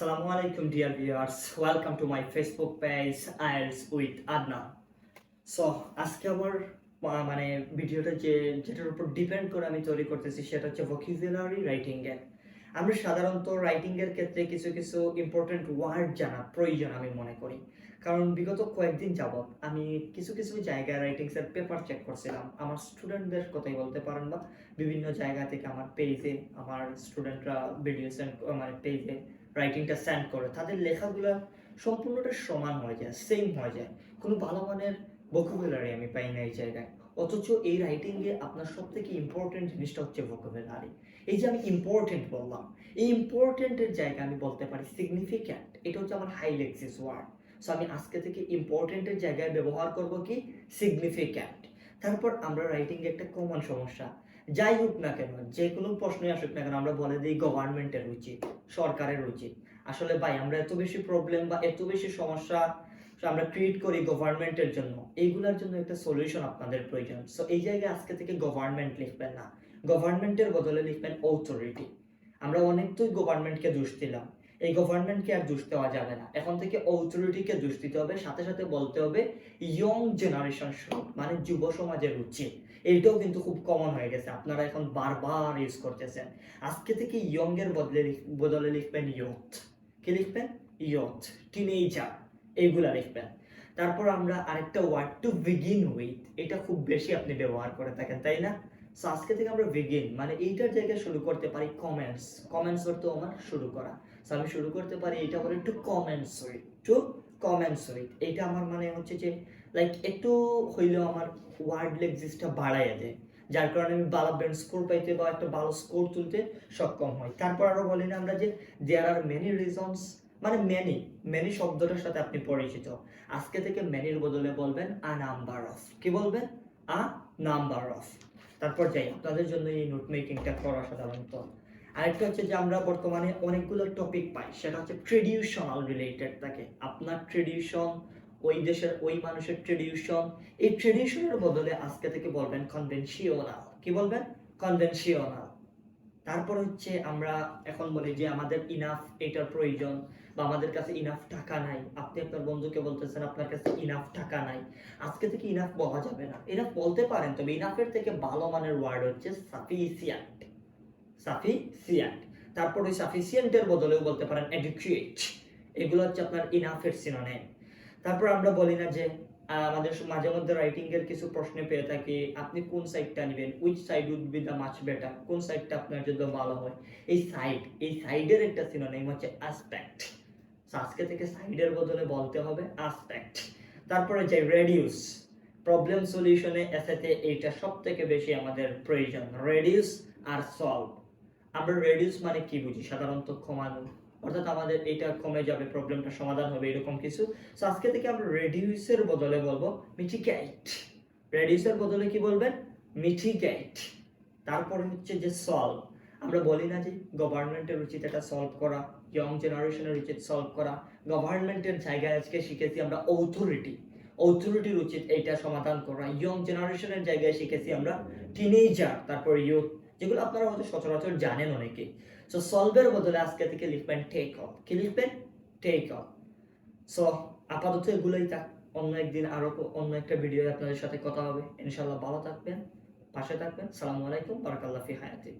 Assalamu alaikum, dear viewers. Welcome to my Facebook page IELTS with Adnan. So আজকে আমার মানে ভিডিওটা যে, যেটার উপর ডিপেন্ড করে আমি তৈরি করতেছি, সেটা হচ্ছে ভোকিবুলারি রাইটিং এর আমরা সাধারণত রাইটিং এর ক্ষেত্রে কিছু কিছু ইম্পর্টেন্ট ওয়ার্ড জানা প্রয়োজন আমি মনে করি কারণ বিগত কয়েকদিন যাবত আমি কিছু কিছু জায়গায় রাইটিংস এর পেপার চেক করছিলাম আমার স্টুডেন্টদের কথাই বলতে পারেন বা বিভিন্ন জায়গা থেকে আমার পেজে আমার স্টুডেন্টরা ভিডিও সেন্ড মানে পেজে রাইটিংটা সেন্ড করে, তাদের লেখাগুলো সম্পূর্ণটা সমান হয়ে যায় সেম হয়ে যায়। কোনো ভালো মানের ভোকাবুলারি আমি পাই না এই জায়গায়। অথচ এই রাইটিং এ আপনার সব থেকে ইম্পর্টেন্ট জিনিসটা হচ্ছে ভোকাবুলারি এই যে আমি ইম্পর্টেন্ট বললাম, এই ইম্পর্টেন্টের জায়গায় আমি বলতে পারি সিগনিফিক্যান্ট এটা হচ্ছে আমার হাই লেক্সিস ওয়ার্ড সো আমি আজকে থেকে ইম্পর্টেন্টের জায়গায় ব্যবহার করব কি? সিগনিফিক্যান্ট তারপর আমরা রাইটিং একটা কমন সমস্যা যাই হোক না কেন, যে কোনো প্রশ্নই আসুক না কেন, আমরা বলে দিই গভর্নমেন্টের উচিত, সরকারের উচিত। আসলে ভাই, আমরা এত বেশি প্রবলেম বা এত বেশি সমস্যা আমরা ক্রিয়েট করি গভর্নমেন্টের জন্য, এইগুলোর জন্য একটা সলিউশন আপনাদের প্রয়োজন। সো এই জায়গায় আজকে থেকে গভর্নমেন্ট লিখবেন না। গভর্নমেন্টের বদলে লিখবেন অথরিটি আমরা অনেক তো গভর্নমেন্টকে দোষ দিলাম। এই গভর্নমেন্টকে আর দোষ দেওয়া যাবে না। এখন থেকে অথরিটিকে দোষ দিতে হবে, সাথে সাথে বলতে হবে ইয়ং জেনারেশন মানে যুব সমাজের উচিত এইটাও কিন্তু খুব কমন হয়ে গেছে। আপনারা এখন বারবার ইউজ করতেছেন। আজকে থেকে ইয়ং এর বদলে বদলে লিখবেন ইয়থ কি লিখবেন? ইয়থ টিনেজার এইগুলা লিখবেন। তারপর আমরা আরেকটা ওয়ার্ড টু বিগিন উইথ এটা খুব বেশি আপনি ব্যবহার করে থাকেন, তাই না? সো আজকে থেকে আমরা বিগিন মানে এইটার জায়গায় শুরু করতে পারি কমেন্টস কমেন্টস করতে আমার শুরু করা। সো আমি শুরু করতে পারি এটা বলে to comments with to comments with এইটা আমার মানে হচ্ছে যে লাইক একটু হইলেও আমার ওয়ার্ড লেক্সিসটা বাড়াইয়া দেয়। যার কারণে আমি ভালো ব্যান্ড স্কোর পাইতে বা একটা ভালো স্কোর তুলতে সক্ষম হই। তারপর আরও বলি না আমরা যে দেয়ার আর মেনি রিজনস মানে মেনি মেনি শব্দটার সাথে আপনি পরিচিত। আজকে থেকে মেনির বদলে বলবেন আ নাম্বার অফ কি বলবেন? আ নাম্বার অফ তারপর যাই আপনাদের জন্য এই নোট মেকিংটা করা সাধারণত। আরেকটা হচ্ছে যে আমরা বর্তমানে অনেকগুলো টপিক পাই, সেটা হচ্ছে ট্রেডিউশনাল রিলেটেড থাকে। আপনার ট্রেডিউশন ওই দেশের ওই মানুষের ট্রেডিউশন এই ট্রেডিউশনের বদলে আজকে থেকে বলবেন কনভেনশিওনাল কি বলবেন? কনভেনশনাল তারপর হচ্ছে আমরা এখন বলি যে আমাদের ইনাফ এটার প্রয়োজন বা আমাদের কাছে ইনাফ টাকা নাই। আপনি আপনার বন্ধুকে বলতেছেন, আপনার কাছে ইনাফ টাকা নাই। আজকে থেকে ইনাফ বলা যাবে না। ইনাফ বলতে পারেন, তবে ইনাফের থেকে ভালো মানের ওয়ার্ড হচ্ছে সাফিসিয়েন্ট সাফিসিয়েন্ট তারপর ওই সাফিসিয়েন্টের বদলেও বলতে পারেন এডুকেট এগুলো হচ্ছে আপনার ইনাফের সিনোনিম তারপর আমরা বলি না যে আমাদের মাঝে মধ্যে রাইটিং এর কিছু প্রশ্ন পেয়ে থাকি, আপনি কোন সাইডটা নেবেন? Which side would be the much better কোন সাইডটা আপনার জন্য ভালো হয়? এই সাইড এই সাইডের একটা সিনোনিম হচ্ছে অ্যাসপেক্ট আজকে থেকে সাইডের বদলে বলতে হবে অ্যাসপেক্ট তারপরে যে রেডিউস প্রবলেম সলিউশনে এসেতে এইটা সব থেকে বেশি আমাদের প্রয়োজন রেডিউস আর সলভ আমরা রেডিউস মানে কি বুঝি? সাধারণত কমানো অর্থাৎ আমাদের এটা কমে যাবে প্রবলেমটা সমাধান হবে, এরকম কিছু। সো আজকে থেকে আমরা রেডিউসের বদলে বলব মিটিগেট রেডিউসের বদলে কি বলবেন? মিটিগেট তারপরে হচ্ছে যে সলভ আমরা বলি না যে গভর্নমেন্টের উচিত এটা সলভ করা ইয়ং জেনারেশনের উচিত সলভ করা। গভর্নমেন্টের জায়গায় আজকে শিখেছি আমরা অথরিটি অথরিটির উচিত এইটা সমাধান করা। ইয়ং জেনারেশনের জায়গায় শিখেছি আমরা টিনেজার তারপর ইউথ যেগুলো আপনারা হয়তো সচরাচর জানেন অনেকে সো সলভের বদলে আজকে থেকে লিখবেন টেক অফ কি লিখবেন টেক অফ সো আপাতত এগুলোই থাক। অন্য একদিন আরও অন্য একটা ভিডিও আপনাদের সাথে কথা হবে। ইনশাল্লাহ ভালো থাকবেন, পাশে থাকবেন। সালামু আলাইকুম, বারাকাল্লাহ ফি হায়াতি।